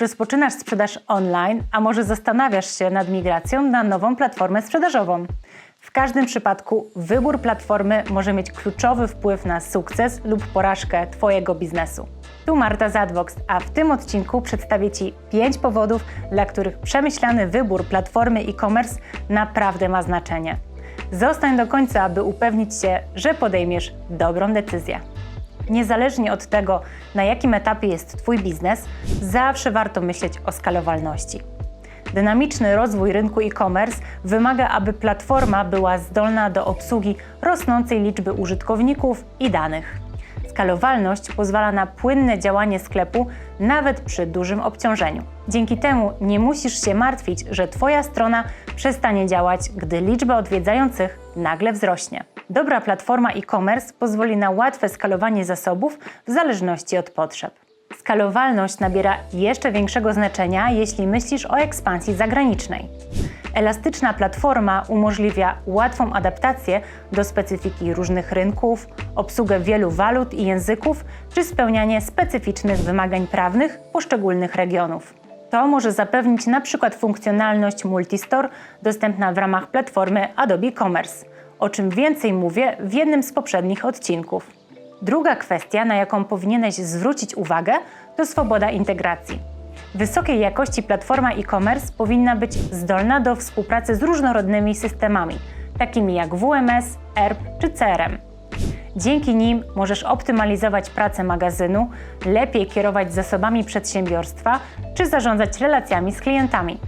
Rozpoczynasz sprzedaż online, a może zastanawiasz się nad migracją na nową platformę sprzedażową? W każdym przypadku wybór platformy może mieć kluczowy wpływ na sukces lub porażkę Twojego biznesu. Tu Marta Zadwox, a w tym odcinku przedstawię Ci 5 powodów, dla których przemyślany wybór platformy e-commerce naprawdę ma znaczenie. Zostań do końca, aby upewnić się, że podejmiesz dobrą decyzję. Niezależnie od tego, na jakim etapie jest Twój biznes, zawsze warto myśleć o skalowalności. Dynamiczny rozwój rynku e-commerce wymaga, aby platforma była zdolna do obsługi rosnącej liczby użytkowników i danych. Skalowalność pozwala na płynne działanie sklepu nawet przy dużym obciążeniu. Dzięki temu nie musisz się martwić, że Twoja strona przestanie działać, gdy liczba odwiedzających nagle wzrośnie. Dobra platforma e-commerce pozwoli na łatwe skalowanie zasobów w zależności od potrzeb. Skalowalność nabiera jeszcze większego znaczenia, jeśli myślisz o ekspansji zagranicznej. Elastyczna platforma umożliwia łatwą adaptację do specyfiki różnych rynków, obsługę wielu walut i języków, czy spełnianie specyficznych wymagań prawnych poszczególnych regionów. To może zapewnić na przykład funkcjonalność Multistore dostępna w ramach platformy Adobe Commerce, o czym więcej mówię w jednym z poprzednich odcinków. Druga kwestia, na jaką powinieneś zwrócić uwagę, to swoboda integracji. Wysokiej jakości platforma e-commerce powinna być zdolna do współpracy z różnorodnymi systemami, takimi jak WMS, ERP czy CRM. Dzięki nim możesz optymalizować pracę magazynu, lepiej kierować zasobami przedsiębiorstwa czy zarządzać relacjami z klientami.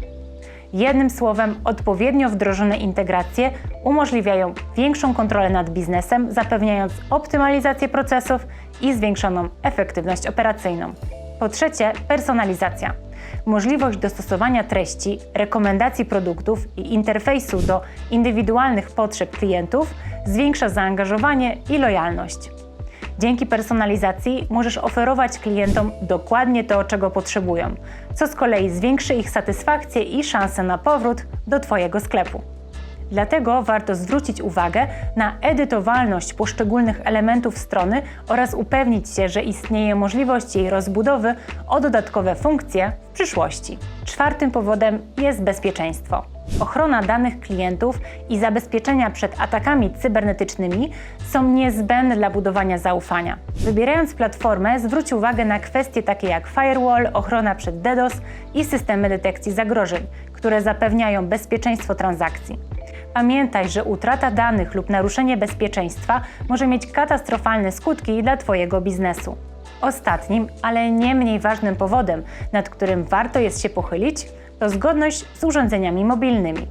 Jednym słowem, odpowiednio wdrożone integracje umożliwiają większą kontrolę nad biznesem, zapewniając optymalizację procesów i zwiększoną efektywność operacyjną. Po trzecie, personalizacja. Możliwość dostosowania treści, rekomendacji produktów i interfejsu do indywidualnych potrzeb klientów zwiększa zaangażowanie i lojalność. Dzięki personalizacji możesz oferować klientom dokładnie to, czego potrzebują, co z kolei zwiększy ich satysfakcję i szansę na powrót do Twojego sklepu. Dlatego warto zwrócić uwagę na edytowalność poszczególnych elementów strony oraz upewnić się, że istnieje możliwość jej rozbudowy o dodatkowe funkcje w przyszłości. Czwartym powodem jest bezpieczeństwo. Ochrona danych klientów i zabezpieczenia przed atakami cybernetycznymi są niezbędne dla budowania zaufania. Wybierając platformę, zwróć uwagę na kwestie takie jak firewall, ochrona przed DDoS i systemy detekcji zagrożeń, które zapewniają bezpieczeństwo transakcji. Pamiętaj, że utrata danych lub naruszenie bezpieczeństwa może mieć katastrofalne skutki dla Twojego biznesu. Ostatnim, ale nie mniej ważnym powodem, nad którym warto jest się pochylić, to zgodność z urządzeniami mobilnymi.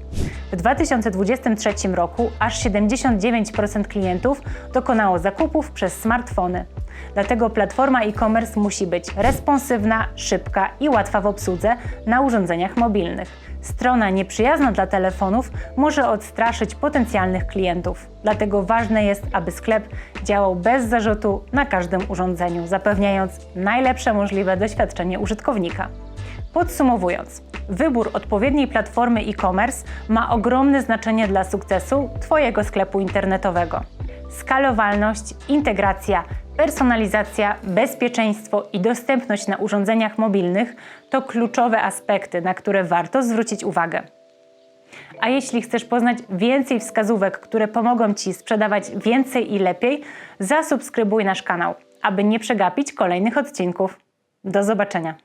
W 2023 roku aż 79% klientów dokonało zakupów przez smartfony. Dlatego platforma e-commerce musi być responsywna, szybka i łatwa w obsłudze na urządzeniach mobilnych. Strona nieprzyjazna dla telefonów może odstraszyć potencjalnych klientów. Dlatego ważne jest, aby sklep działał bez zarzutu na każdym urządzeniu, zapewniając najlepsze możliwe doświadczenie użytkownika. Podsumowując, wybór odpowiedniej platformy e-commerce ma ogromne znaczenie dla sukcesu Twojego sklepu internetowego. Skalowalność, integracja, personalizacja, bezpieczeństwo i dostępność na urządzeniach mobilnych to kluczowe aspekty, na które warto zwrócić uwagę. A jeśli chcesz poznać więcej wskazówek, które pomogą Ci sprzedawać więcej i lepiej, zasubskrybuj nasz kanał, aby nie przegapić kolejnych odcinków. Do zobaczenia.